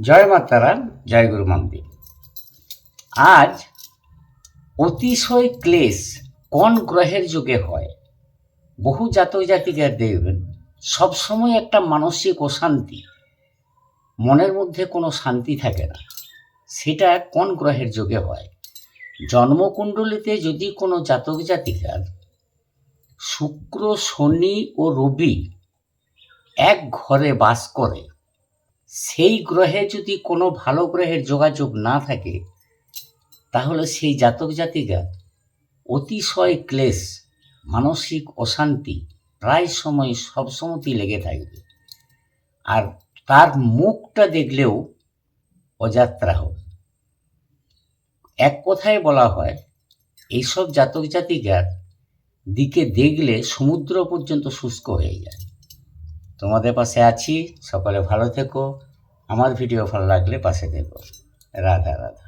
জয় মাতারাম জয় গুরু মন্দির। আজ অতিশয় ক্লেশ কোন গ্রহের যুগে হয়? বহু জাতক জাতিকার দেখবেন, সবসময় একটা মানসিক অশান্তি, মনের মধ্যে কোনো শান্তি থাকে না। সেটা কোন গ্রহের যুগে হয়? জন্মকুণ্ডলিতে যদি কোনো জাতক জাতিকার শুক্র, শনি ও রবি এক ঘরে বাস করে সেই গ্রহে যদি কোনো ভালো গ্রহের যোগাযোগ না থাকে, তাহলে সেই জাতক জাতিকা অতিশয় ক্লেশ, মানসিক অশান্তি প্রায় সময় সবসময়তেই লেগে থাকবে। আর তার মুখটা দেখলেও অযাত্রা হবে। এক কথায় বলা হয়, এইসব জাতক জাতিকার দিকে দেখলে সমুদ্র পর্যন্ত শুষ্ক হয়ে যায়। তোমাদের পাশে আছি। সকলে ভালো থেকো। আমার ভিডিও ভালো লাগলে পাশে থেকো। রাধা রাধা।